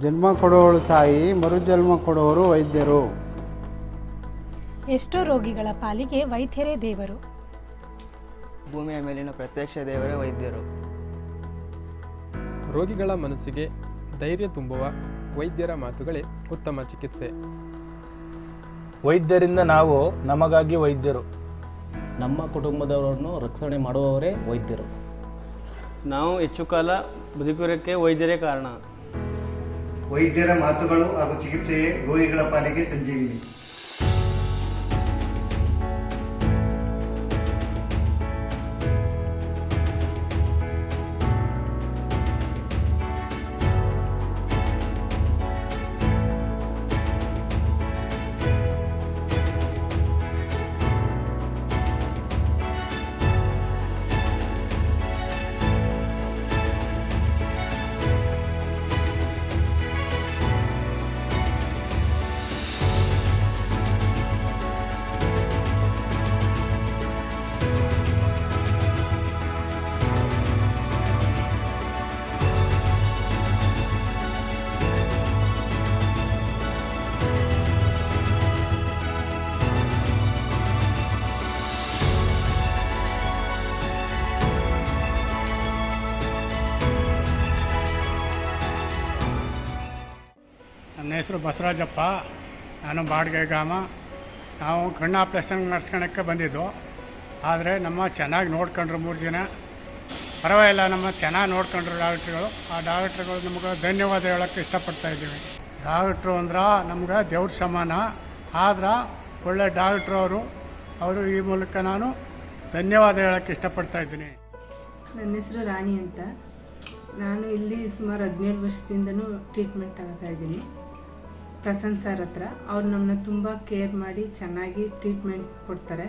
ಜನ್ಮ ಕೊಡೋಳು ತಾಯಿ ಮರುಜನ್ಮ ಕೊಡೋರು ವೈದ್ಯರು. ಎಷ್ಟೋ ರೋಗಿಗಳ ಪಾಲಿಗೆ ವೈದ್ಯರೇ ದೇವರು. ಭೂಮಿಯ ಮೇಲಿನ ಪ್ರತ್ಯಕ್ಷ ದೇವರೇ ವೈದ್ಯರು. ರೋಗಿಗಳ ಮನಸ್ಸಿಗೆ ಧೈರ್ಯ ತುಂಬುವ ವೈದ್ಯರ ಮಾತುಗಳೇ ಉತ್ತಮ ಚಿಕಿತ್ಸೆ. ವೈದ್ಯರಿಂದ ನಾವು ನಮಗಾಗಿ ವೈದ್ಯರು. ನಮ್ಮ ಕುಟುಂಬದವರನ್ನು ರಕ್ಷಣೆ ಮಾಡುವವರೇ ವೈದ್ಯರು. ನಾವು ಹೆಚ್ಚು ಕಾಲ ಬದುಕಿರೋಕ್ಕೆ ವೈದ್ಯರೇ ಕಾರಣ. ವೈದ್ಯರ ಮಾತುಗಳು ಹಾಗೂ ಚಿಕಿತ್ಸೆಯೇ ರೋಗಿಗಳ ಪಾಲಿಗೆ ಸಂಜೀವಿನಿ. ನನ್ನ ಹೆಸರು ಬಸವರಾಜಪ್ಪ. ನಾನು ಬಾಡಿಗೆ ಗ್ರಾಮ. ನಾವು ಕಣ್ಣು ಆಪ್ರೇಷನ್ ನಡ್ಸ್ಕೊಳಕ್ಕೆ ಬಂದಿದ್ದು. ಆದರೆ ನಮ್ಮ ಚೆನ್ನಾಗಿ ನೋಡ್ಕೊಂಡ್ರು ಮೂರು ಜನ. ಪರವಾಗಿಲ್ಲ, ನಮ್ಮ ಚೆನ್ನಾಗಿ ನೋಡ್ಕೊಂಡ್ರು ಡಾಕ್ಟ್ರುಗಳು. ಆ ಡಾಕ್ಟ್ರುಗಳು ನಮ್ಗೆ ಧನ್ಯವಾದ ಹೇಳೋಕ್ಕೆ ಇಷ್ಟಪಡ್ತಾ ಇದ್ದೀವಿ. ಡಾಕ್ಟ್ರು ಅಂದ್ರೆ ನಮ್ಗೆ ದೇವ್ರ ಸಮಾನ. ಆದ್ರೆ ಒಳ್ಳೆ ಡಾಕ್ಟ್ರು ಅವರು. ಅವರು ಈ ಮೂಲಕ ನಾನು ಧನ್ಯವಾದ ಹೇಳೋಕ್ಕೆ ಇಷ್ಟಪಡ್ತಾ ಇದ್ದೀನಿ. ನನ್ನ ಹೆಸರು ರಾಣಿ ಅಂತ. ನಾನು ಇಲ್ಲಿ ಸುಮಾರು ಹದಿನೇಳು ವರ್ಷದಿಂದನೂ ಟ್ರೀಟ್ಮೆಂಟ್ ತಗೋತಾ ಇದ್ದೀನಿ. ಪ್ರಸನ್ನ ಸರ್ ಹತ್ರ, ಅವ್ರು ನಮ್ಮನ್ನ ತುಂಬ ಕೇರ್ ಮಾಡಿ ಚೆನ್ನಾಗಿ ಟ್ರೀಟ್ಮೆಂಟ್ ಕೊಡ್ತಾರೆ.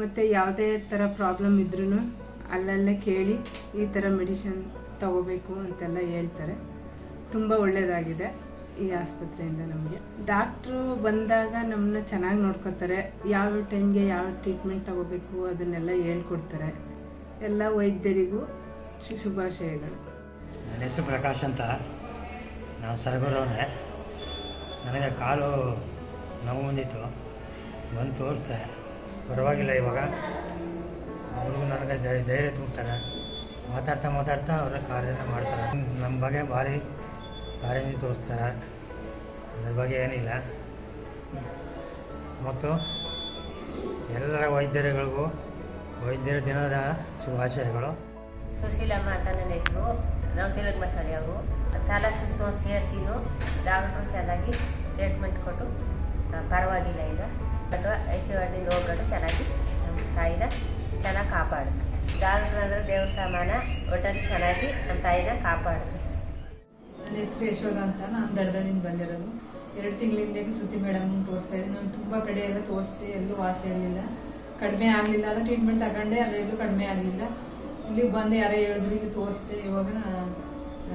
ಮತ್ತು ಯಾವುದೇ ಥರ ಪ್ರಾಬ್ಲಮ್ ಇದ್ರೂ ಅಲ್ಲಲ್ಲೇ ಕೇಳಿ ಈ ಥರ ಮೆಡಿಷನ್ ತಗೋಬೇಕು ಅಂತೆಲ್ಲ ಹೇಳ್ತಾರೆ. ತುಂಬ ಒಳ್ಳೆಯದಾಗಿದೆ ಈ ಆಸ್ಪತ್ರೆಯಿಂದ ನಮಗೆ. ಡಾಕ್ಟ್ರು ಬಂದಾಗ ನಮ್ಮನ್ನ ಚೆನ್ನಾಗಿ ನೋಡ್ಕೊತಾರೆ. ಯಾವ ಟೈಮ್ಗೆ ಯಾವ ಟ್ರೀಟ್ಮೆಂಟ್ ತಗೋಬೇಕು ಅದನ್ನೆಲ್ಲ ಹೇಳ್ಕೊಡ್ತಾರೆ. ಎಲ್ಲ ವೈದ್ಯರಿಗೂ ಶುಭಾಶಯಗಳು ನನ್ನ ಹೆಸರು ಪ್ರಕಾಶ್ ಅಂತ. ನಾನು ಸರಗೂರವನೇ. ನನಗೆ ಕಾಲು ನೋವು ಬಂದಿತ್ತು. ಬಂದು ತೋರಿಸ್ದೆ. ಪರವಾಗಿಲ್ಲ ಇವಾಗ. ಅವ್ರಿಗೂ ನನಗೆ ಧೈರ್ಯ ತುಂಬ್ತಾರೆ ಮಾತಾಡ್ತಾ ಮಾತಾಡ್ತಾ ಅವರ ಕಾರ್ಯನ ಮಾಡ್ತಾರೆ. ನಮ್ಮ ಬಗ್ಗೆ ಭಾರಿ ಕಾರ್ಯ ತೋರಿಸ್ತಾರೆ. ಅದ್ರ ಬಗ್ಗೆ ಏನಿಲ್ಲ. ಮತ್ತು ಎಲ್ಲರ ವೈದ್ಯರುಗಳಿಗೂ ವೈದ್ಯರ ದಿನದ ಶುಭಾಶಯಗಳು. ಸುಶೀಲಮ್ಮ ಅಂತ ನನ್ನ ಹೆಸರು. ನಾವು ತಿಲಕ್ ಮಾತಾಡಿ ಅವರು. ತಲಾ ಸುತ್ತ ಸೇರಿಸಿನು ಡಾಕ್ಟ್ರು ಚೆನ್ನಾಗಿ ಟ್ರೀಟ್ಮೆಂಟ್ ಕೊಟ್ಟು ಪರವಾಗಿಲ್ಲ ಈಗ. ಅಥವಾ ಐಸಿಯುವಲ್ಲಿ ಹೋಗ್ಬಿಟ್ಟು ಚೆನ್ನಾಗಿ ನಮ್ಮ ತಾಯಿನ ಚೆನ್ನಾಗಿ ಕಾಪಾಡಿದ್ರು ಡಾಕ್ಟ್ರ್ ಅಂದರೆ ದೇವ್ರ ಸಾಮಾನ ಒಟ್ಟಲ್ಲಿ ಚೆನ್ನಾಗಿ ನಮ್ಮ ತಾಯಿನ ಕಾಪಾಡಿದ್ರು ನನ್ನ ಹೆಸರು ಅಂತ ನಾನು ದಡದಳ್ಳಿಂದ ಬಂದಿರೋದು. ಎರಡು ತಿಂಗಳಿಂದ ಶ್ರುತಿ ಮೇಡಮ್ ತೋರಿಸ್ತಾ ಇದ್ದೀನಿ ನಾನು ತುಂಬ ಕಡೆ ಎಲ್ಲ ತೋರಿಸ್ದೆ, ಎಲ್ಲೂ ವಾಸಿ ಇರಲಿಲ್ಲ ಕಡಿಮೆ ಆಗಲಿಲ್ಲ ಅಲ್ಲ ಟ್ರೀಟ್ಮೆಂಟ್ ತಗೊಂಡೆ, ಅಲ್ಲ ಎಲ್ಲೂ ಕಡಿಮೆ ಆಗಲಿಲ್ಲ. ಇಲ್ಲಿಗೆ ಬಂದು ಯಾರೋ ಹೇಳಿದ್ರು ಇಲ್ಲಿ ತೋರಿಸ್ದೆ. ಇವಾಗ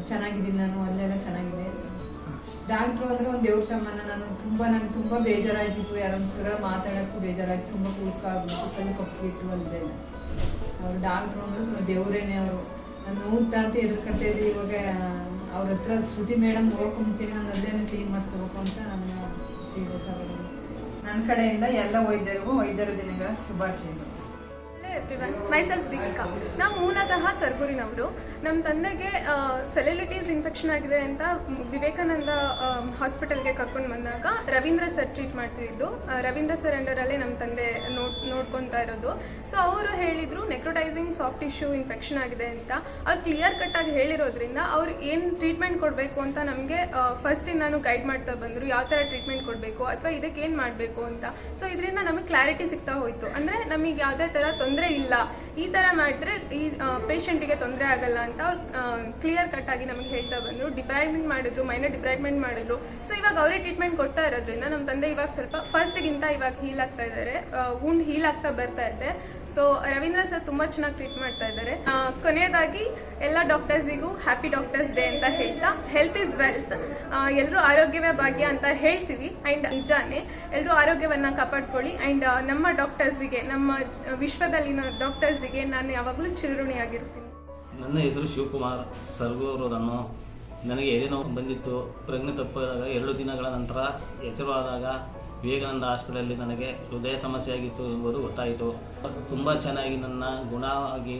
ಚೆನ್ನಾಗಿದ್ದೀನಿ ನಾನು, ಅಲ್ಲೆಲ್ಲ ಚೆನ್ನಾಗಿದೆ. ಡಾಕ್ಟ್ರು ಅಂದರೆ ಒಂದು ದೇವ್ರ ಸಮಾನ ನಾನು ತುಂಬ ನನಗೆ ತುಂಬ ಬೇಜಾರಾಗಿತ್ತು ಯಾರೊಂಥರ ಮಾತಾಡೋಕ್ಕೂ ಬೇಜಾರಾಗಿ ತುಂಬ ಕುಲ್ಕ ಆಗ್ಬಿಟ್ಟು ಕಣ್ಣು ಕಪ್ಪಿಟ್ಟು ಅಲ್ಲದೆ ಅವ್ರು ಡಾಕ್ಟ್ರು ಅಂದ್ರೆ ದೇವರೇನೆ ಅವರು. ನಾನು ನೋಡ್ತಾ ಅಂತ ಎದುರ್ಕೊಳ್ತಾ ಇದ್ದೆ. ಇವಾಗ ಅವ್ರ ಹತ್ರ ಶ್ರುತಿ ಮೇಡಮ್ ಹೋಗಕ್ಕೆ ಮುಂಚೆ ನಾನು ಅಲ್ಲೇನೆ ಕ್ಲೀನ್ ಮಾಡ್ಕೋಬೇಕು ಅಂತ ನನ್ನ ಸೀರಿಯಸ್ ಆಗೋದು. ನನ್ನ ಕಡೆಯಿಂದ ಎಲ್ಲ ವೈದ್ಯರಿಗೂ ವೈದ್ಯರ ದಿನಗಳ ಶುಭಾಶಯಗಳು. ಮೈಸೆಲ್ಫ್ ದೀಪಿಕಾ ನಾವು ಮೂಲತಃ ಸರ್ಗೂರಿನವರು. ನಮ್ಮ ತಂದೆಗೆ ಸೆಲೆಲಿಟೀಸ್ ಇನ್ಫೆಕ್ಷನ್ ಆಗಿದೆ ಅಂತ ವಿವೇಕಾನಂದ ಹಾಸ್ಪಿಟಲ್ಗೆ ಕರ್ಕೊಂಡು ಬಂದಾಗ ರವೀಂದ್ರ ಸರ್ ಟ್ರೀಟ್ ಮಾಡ್ತಿದ್ದು. ರವೀಂದ್ರ ಸರ್ ಅಂಡರಲ್ಲೇ ನಮ್ಮ ತಂದೆ ನೋಡ್, ನೋಡ್ಕೊತಾ ಇರೋದು. ಸೊ ಅವರು ಹೇಳಿದ್ರು ನೆಕ್ರೋಟೈಸಿಂಗ್ ಸಾಫ್ಟ್ ಇಶ್ಯೂ ಇನ್ಫೆಕ್ಷನ್ ಆಗಿದೆ ಅಂತ. ಅವ್ರು ಕ್ಲಿಯರ್ ಕಟ್ಟಾಗಿ ಹೇಳಿರೋದ್ರಿಂದ ಅವ್ರು ಏನು ಟ್ರೀಟ್ಮೆಂಟ್ ಕೊಡಬೇಕು ಅಂತ ನಮಗೆ ಫಸ್ಟಿಂದಾನು ಗೈಡ್ ಮಾಡ್ತಾ ಬಂದರು. ಯಾವ ಥರ ಟ್ರೀಟ್ಮೆಂಟ್ ಕೊಡಬೇಕು? ಅಥವಾ ಇದಕ್ಕೆ ಏನು ಮಾಡಬೇಕು ಅಂತ. ಸೊ ಇದರಿಂದ ನಮಗೆ ಕ್ಲಾರಿಟಿ ಸಿಗ್ತಾ ಹೋಯಿತು. ಅಂದರೆ ನಮಗೆ ಯಾವುದೇ ಥರ ತೊಂದರೆ ಇಲ್ಲ. ಈ ಥರ ಮಾಡಿದ್ರೆ ಈ ಪೇಷಂಟಿಗೆ ತೊಂದರೆ ಆಗಲ್ಲ ಅಂತ ಅವ್ರು ಕ್ಲಿಯರ್ ಕಟ್ ಆಗಿ ನಮಗೆ ಹೇಳ್ತಾ ಬಂದರು. ಡಿಪ್ರೈವ್ಮೆಂಟ್ ಮಾಡಿದ್ರು ಮೈನರ್ ಡಿಪ್ರೈವ್ಮೆಂಟ್ ಮಾಡಿದ್ರು. ಸೊ ಇವಾಗ ಅವರೇ ಟ್ರೀಟ್ಮೆಂಟ್ ಕೊಡ್ತಾ ಇರೋದ್ರಿಂದ ನಮ್ಮ ತಂದೆ ಇವಾಗ ಸ್ವಲ್ಪ ಫಸ್ಟ್ಗಿಂತ ಇವಾಗ ಹೀಲ್ ಆಗ್ತಾ ಇದ್ದಾರೆ ಉಂಡ್ ಹೀಲ್ ಆಗ್ತಾ ಬರ್ತಾ ಇದೆ. ಸೊ ರವೀಂದ್ರ ಸರ್ ತುಂಬ ಚೆನ್ನಾಗಿ ಟ್ರೀಟ್ ಮಾಡ್ತಾ ಇದ್ದಾರೆ ಕೊನೆಯದಾಗಿ ಎಲ್ಲ ಡಾಕ್ಟರ್ಸಿಗೂ ಹ್ಯಾಪಿ ಡಾಕ್ಟರ್ಸ್ ಡೇ ಅಂತ ಹೇಳ್ತಾ ಹೆಲ್ತ್ ಇಸ್ ವೆಲ್ತ್ ಎಲ್ಲರೂ ಆರೋಗ್ಯವೇ ಭಾಗ್ಯ ಅಂತ ಹೇಳ್ತೀವಿ. ಆ್ಯಂಡ್ ನಿಜಾನೆ ಎಲ್ಲರೂ ಆರೋಗ್ಯವನ್ನು ಕಾಪಾಡ್ಕೊಳ್ಳಿ. ಆ್ಯಂಡ್ ನಮ್ಮ ಡಾಕ್ಟರ್ಸಿಗೆ ನಮ್ಮ ವಿಶ್ವದಲ್ಲಿನ ಡಾಕ್ಟರ್ಸಿಗೆ ನಾನು ಯಾವಾಗಲೂ ಚಿರಋಣಿಯಾಗಿರ್ತೀನಿ. ನನ್ನ ಹೆಸರು ಶಿವಕುಮಾರ್. ಸರ್ಗೂರು ಅನ್ನೋ ನನಗೆ ಎದೆನೋವು ಬಂದಿತ್ತು. ಪ್ರಜ್ಞೆ ತಪ್ಪಿದಾಗ ಎರಡು ದಿನಗಳ ನಂತರ ಎಚ್ಚರವಾದಾಗ ವಿವೇಕಾನಂದ ಹಾಸ್ಪಿಟಲಲ್ಲಿ ನನಗೆ ಹೃದಯ ಸಮಸ್ಯೆ ಆಗಿತ್ತು ಎಂಬುದು ಗೊತ್ತಾಯಿತು. ತುಂಬ ಚೆನ್ನಾಗಿ ನನ್ನ ಗುಣವಾಗಿ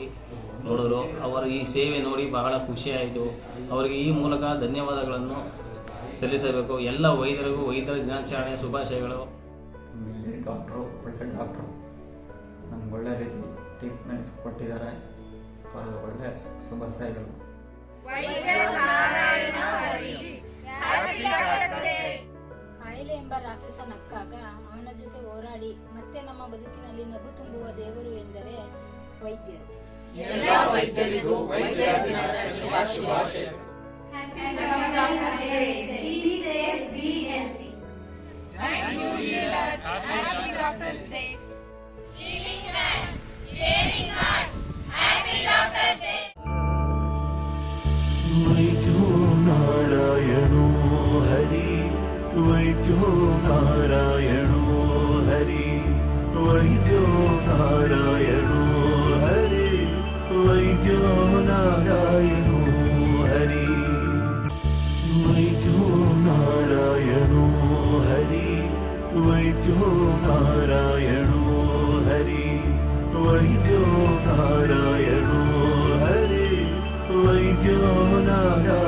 ನೋಡಿದ್ರು. ಅವರ ಈ ಸೇವೆ ನೋಡಿ ಬಹಳ ಖುಷಿಯಾಯಿತು ಅವರಿಗೆ ಈ ಮೂಲಕ ಧನ್ಯವಾದಗಳನ್ನು ಸಲ್ಲಿಸಬೇಕು. ಎಲ್ಲ ವೈದ್ಯರಿಗೂ ವೈದ್ಯರ ದಿನಾಚರಣೆಯ ಶುಭಾಶಯಗಳು. ಡಾಕ್ಟ್ರು ಒಳ್ಳೆ ಡಾಕ್ಟ್ರು. ನಮ್ಗೆ ಒಳ್ಳೆ ರೀತಿ ಟ್ರೀಟ್ಮೆಂಟ್ಸ್ ಕೊಟ್ಟಿದ್ದಾರೆ. ಅವ್ರಿಗೆ ಒಳ್ಳೆ ಶುಭಾಶಯಗಳು ಕಾಯಿಲೆ ಎಂಬ ರಾಕ್ಷಸ ನಕ್ಕಾಗ ಅವನ ಜೊತೆ ಹೋರಾಡಿ ಮತ್ತೆ ನಮ್ಮ ಬದುಕಿನಲ್ಲಿ ನಗು ತುಂಬುವ ದೇವರು ಎಂದರೆ ವೈದ್ಯರು ವೈದ್ಯರಿಗೂ ವೈದ್ಯರ ದಿನದ ಶುಭಾಶಯಗಳು वैद्यो नारायणो हरि वैद्यो नारायणो हरि वैद्यो नारायणो हरि वैद्यो नारायणो हरि वैद्यो नारायणो हरि वैद्यो नारायणो हरि वैद्यो नारायणो